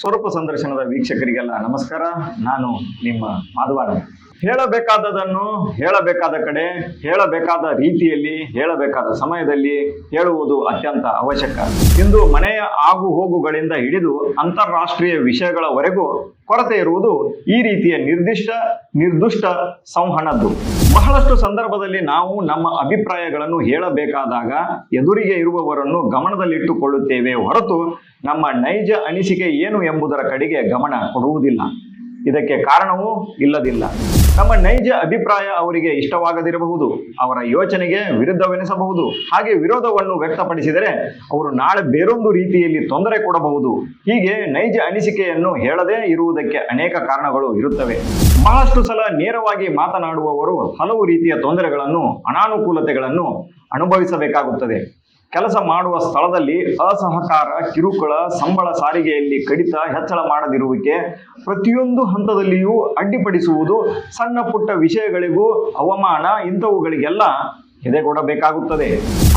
ಸ್ವರೂಪ ಸಂದರ್ಶನದ ವೀಕ್ಷಕರಿಗೆಲ್ಲ ನಮಸ್ಕಾರ. ನಾನು ನಿಮ್ಮ ಮಾಧವಾನ ಹೇಳಬೇಕಾದದನ್ನು ಹೇಳಬೇಕಾದ ಕಡೆ, ಹೇಳಬೇಕಾದ ರೀತಿಯಲ್ಲಿ, ಹೇಳಬೇಕಾದ ಸಮಯದಲ್ಲಿ ಹೇಳುವುದು ಅತ್ಯಂತ ಅವಶ್ಯಕ. ಇಂದು ಮನೆಯ ಆಗು ಹೋಗುಗಳಿಂದ ಹಿಡಿದು ಅಂತಾರಾಷ್ಟ್ರೀಯ ವಿಷಯಗಳವರೆಗೂ ಕೊರತೆ ಇರುವುದು ಈ ರೀತಿಯ ನಿರ್ದಿಷ್ಟ, ನಿರ್ದುಷ್ಟ ಸಂವಹನದ್ದು. ಬಹಳಷ್ಟು ಸಂದರ್ಭದಲ್ಲಿ ನಾವು ನಮ್ಮ ಅಭಿಪ್ರಾಯಗಳನ್ನು ಹೇಳಬೇಕಾದಾಗ ಎದುರಿಗೆ ಇರುವವರನ್ನು ಗಮನದಲ್ಲಿಟ್ಟುಕೊಳ್ಳುತ್ತೇವೆ ಹೊರತು ನಮ್ಮ ನೈಜ ಅನಿಸಿಕೆ ಏನು ಎಂಬುದರ ಕಡೆಗೆ ಗಮನ ಕೊಡುವುದಿಲ್ಲ. ಇದಕ್ಕೆ ಕಾರಣವೂ ಇಲ್ಲದಿಲ್ಲ. ನಮ್ಮ ನೈಜ ಅಭಿಪ್ರಾಯ ಅವರಿಗೆ ಇಷ್ಟವಾಗದಿರಬಹುದು, ಅವರ ಯೋಚನೆಗೆ ವಿರುದ್ಧವೆನಿಸಬಹುದು, ಹಾಗೆ ವಿರೋಧವನ್ನು ವ್ಯಕ್ತಪಡಿಸಿದರೆ ಅವರು ನಾಳೆ ಬೇರೊಂದು ರೀತಿಯಲ್ಲಿ ತೊಂದರೆ ಕೊಡಬಹುದು. ಹೀಗೆ ನೈಜ ಅನಿಸಿಕೆಯನ್ನು ಹೇಳದೇ ಇರುವುದಕ್ಕೆ ಅನೇಕ ಕಾರಣಗಳು ಇರುತ್ತವೆ. ಬಹಳಷ್ಟು ಸಲ ನೇರವಾಗಿ ಮಾತನಾಡುವವರು ಹಲವು ರೀತಿಯ ತೊಂದರೆಗಳನ್ನು, ಅನಾನುಕೂಲತೆಗಳನ್ನು ಅನುಭವಿಸಬೇಕಾಗುತ್ತದೆ. ಕೆಲಸ ಮಾಡುವ ಸ್ಥಳದಲ್ಲಿ ಅಸಹಕಾರ, ಕಿರುಕುಳ, ಸಂಬಳ ಸಾರಿಗೆಯಲ್ಲಿ ಕಡಿತ, ಹೆಚ್ಚಳ ಮಾಡದಿರುವಿಕೆ ಪ್ರತಿಯೊಂದು ಹಂತದಲ್ಲಿಯೂ ಅಡ್ಡಿಪಡಿಸುವುದು ಸಣ್ಣ ಪುಟ್ಟ ವಿಷಯಗಳಿಗೂ ಅವಮಾನ ಇಂಥವುಗಳಿಗೆಲ್ಲ ಎದೆಗೊಡಬೇಕಾಗುತ್ತದೆ.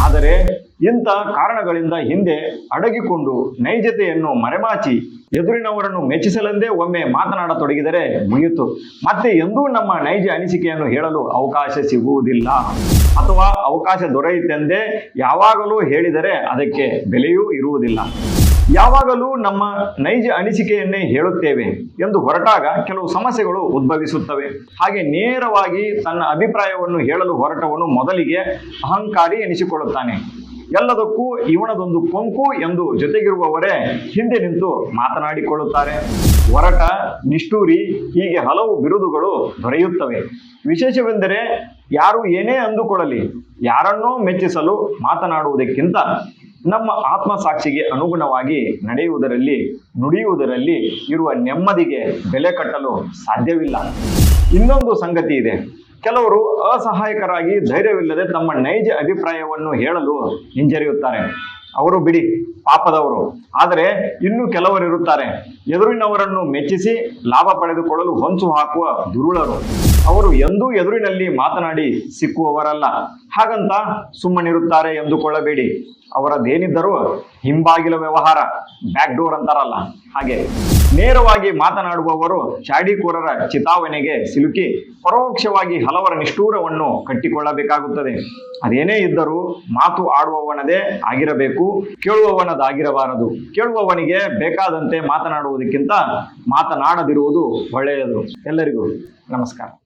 ಆದರೆ ಇಂಥ ಕಾರಣಗಳಿಂದ ಹಿಂದೆ ಅಡಗಿಕೊಂಡು ನೈಜತೆಯನ್ನು ಮರೆಮಾಚಿ ಎದುರಿನವರನ್ನು ಮೆಚ್ಚಿಸಲೆಂದೇ ಒಮ್ಮೆ ಮಾತನಾಡತೊಡಗಿದರೆ ಮುಗಿಯಿತು. ಮತ್ತೆ ಎಂದೂ ನಮ್ಮ ನೈಜ ಅನಿಸಿಕೆಯನ್ನು ಹೇಳಲು ಅವಕಾಶ ಸಿಗುವುದಿಲ್ಲ. ಅಥವಾ ಅವಕಾಶ ದೊರೆಯಿತೆಂದೇ ಯಾವಾಗಲೂ ಹೇಳಿದರೆ ಅದಕ್ಕೆ ಬೆಲೆಯೂ ಇರುವುದಿಲ್ಲ. ಯಾವಾಗಲೂ ನಮ್ಮ ನೈಜ ಅನಿಸಿಕೆಯನ್ನೇ ಹೇಳುತ್ತೇವೆ ಎಂದು ಹೊರಟಾಗ ಕೆಲವು ಸಮಸ್ಯೆಗಳು ಉದ್ಭವಿಸುತ್ತವೆ. ಹಾಗೆ ನೇರವಾಗಿ ತನ್ನ ಅಭಿಪ್ರಾಯವನ್ನು ಹೇಳಲು ಹೊರಟವನು ಮೊದಲಿಗೆ ಅಹಂಕಾರಿ ಎನಿಸಿಕೊಳ್ಳುತ್ತಾನೆ. ಎಲ್ಲದಕ್ಕೂ ಇವನದೊಂದು ಕೊಂಕು ಎಂದು ಜೊತೆಗಿರುವವರೇ ಹಿಂದೆ ನಿಂತು ಮಾತನಾಡಿಕೊಳ್ಳುತ್ತಾರೆ. ಹೊರಟ ನಿಷ್ಠೂರಿ, ಹೀಗೆ ಹಲವು ಬಿರುದುಗಳು ದೊರೆಯುತ್ತವೆ. ವಿಶೇಷವೆಂದರೆ ಯಾರು ಏನೇ ಅಂದುಕೊಳ್ಳಲಿ, ಯಾರನ್ನೋ ಮೆಚ್ಚಿಸಲು ಮಾತನಾಡುವುದಕ್ಕಿಂತ ನಮ್ಮ ಆತ್ಮಸಾಕ್ಷಿಗೆ ಅನುಗುಣವಾಗಿ ನಡೆಯುವುದರಲ್ಲಿ, ನುಡಿಯುವುದರಲ್ಲಿ ಇರುವ ನೆಮ್ಮದಿಗೆ ಬೆಲೆ ಕಟ್ಟಲು ಸಾಧ್ಯವಿಲ್ಲ. ಇನ್ನೊಂದು ಸಂಗತಿ ಇದೆ. ಕೆಲವರು ಅಸಹಾಯಕರಾಗಿ ಧೈರ್ಯವಿಲ್ಲದೆ ತಮ್ಮ ನೈಜ ಅಭಿಪ್ರಾಯವನ್ನು ಹೇಳಲು ಹಿಂಜರಿಯುತ್ತಾರೆ. ಅವರು ಬಿಡಿ, ಪಾಪದವರು. ಆದರೆ ಇನ್ನು ಕೆಲವರಿರುತ್ತಾರೆ ಎದುರಿನವರನ್ನು ಮೆಚ್ಚಿಸಿ ಲಾಭ ಪಡೆದುಕೊಳ್ಳಲು ಹೊಂಚು ಹಾಕುವ ದುರುಳರು. ಅವರು ಎಂದೂ ಎದುರಿನಲ್ಲಿ ಮಾತನಾಡಿ ಸಿಕ್ಕುವವರಲ್ಲ. ಹಾಗಂತ ಸುಮ್ಮನಿರುತ್ತಾರೆ ಎಂದುಕೊಳ್ಳಬೇಡಿ. ಅವರದೇನಿದ್ದರೂ ಹಿಂಬಾಗಿಲ ವ್ಯವಹಾರ ಬ್ಯಾಕ್ ಡೋರ್ ಅಂತಾರಲ್ಲ. ಹಾಗೆ. ನೇರವಾಗಿ ಮಾತನಾಡುವವರು ಚಾಡಿಕೋರರ ಚಿತಾವಣೆಗೆ ಸಿಲುಕಿ ಪರೋಕ್ಷವಾಗಿ ಹಲವರ ನಿಷ್ಠೂರವನ್ನು ಕಟ್ಟಿಕೊಳ್ಳಬೇಕಾಗುತ್ತದೆ. ಅದೇನೇ ಇದ್ದರೂ ಮಾತು ಆಡುವವನದೇ ಆಗಿರಬೇಕು. ಕೇಳುವವನದಾಗಿರಬಾರದು. ಕೇಳುವವನಿಗೆ ಬೇಕಾದಂತೆ ಮಾತನಾಡುವುದಕ್ಕಿಂತ ಮಾತನಾಡದಿರುವುದು ಒಳ್ಳೆಯದು. ಎಲ್ಲರಿಗೂ ನಮಸ್ಕಾರ.